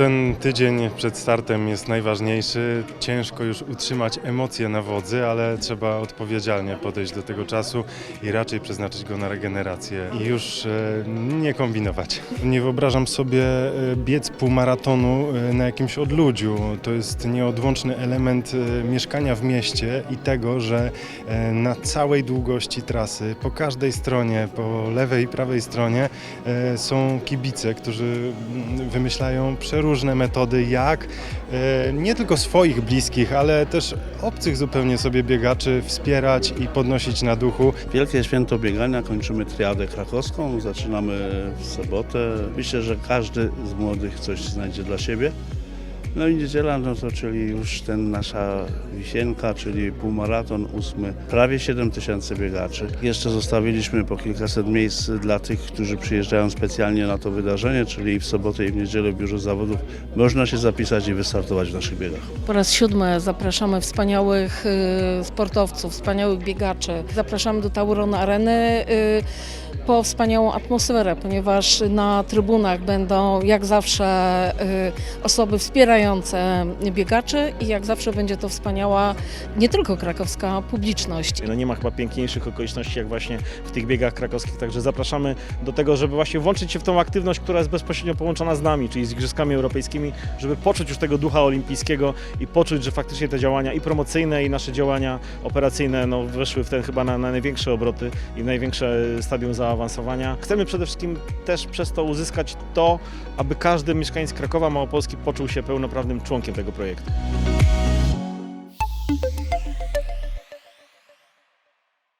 ten tydzień przed startem jest najważniejszy. Ciężko już utrzymać emocje na wodzy, ale trzeba odpowiedzialnie podejść do tego czasu i raczej przeznaczyć go na regenerację i już e, nie kombinować. Nie wyobrażam sobie e, biec półmaratonu e, na jakimś odludziu. To jest nieodłączny element mieszkania w mieście i tego, że na całej długości trasy, po każdej stronie, po lewej i prawej stronie są kibice, którzy mm, wymyślają przeróżne metody, jak e, nie tylko swoich bliskich, ale też obcych zupełnie sobie biegaczy wspierać i podnosić na duchu. Wielkie święto biegania, kończymy triadę krakowską, zaczynamy w sobotę. Myślę, że każdy z młodych coś znajdzie dla siebie. No i niedziela, no to czyli już ten nasza wisienka, czyli półmaraton ósmy, prawie 7 tysięcy biegaczy. Jeszcze zostawiliśmy po kilkaset miejsc dla tych, którzy przyjeżdżają specjalnie na to wydarzenie, czyli w sobotę i w niedzielę w biurze zawodów można się zapisać i wystartować w naszych biegach. Po raz siódmy zapraszamy wspaniałych y, sportowców, wspaniałych biegaczy. Zapraszamy do Tauron Areny y, po wspaniałą atmosferę, ponieważ na trybunach będą jak zawsze y, osoby wspierające biegaczy i jak zawsze będzie to wspaniała nie tylko krakowska publiczność. No nie ma chyba piękniejszych okoliczności jak właśnie w tych biegach krakowskich, także zapraszamy do tego, żeby właśnie włączyć się w tą aktywność, która jest bezpośrednio połączona z nami, czyli z Igrzyskami Europejskimi, żeby poczuć już tego ducha olimpijskiego i poczuć, że faktycznie te działania i promocyjne i nasze działania operacyjne no, weszły w ten chyba na, na największe obroty i największe stadium zaawansowania. Chcemy przede wszystkim też przez to uzyskać to, aby każdy mieszkaniec Krakowa Małopolski poczuł się pełnoprawnym członkiem tego projektu.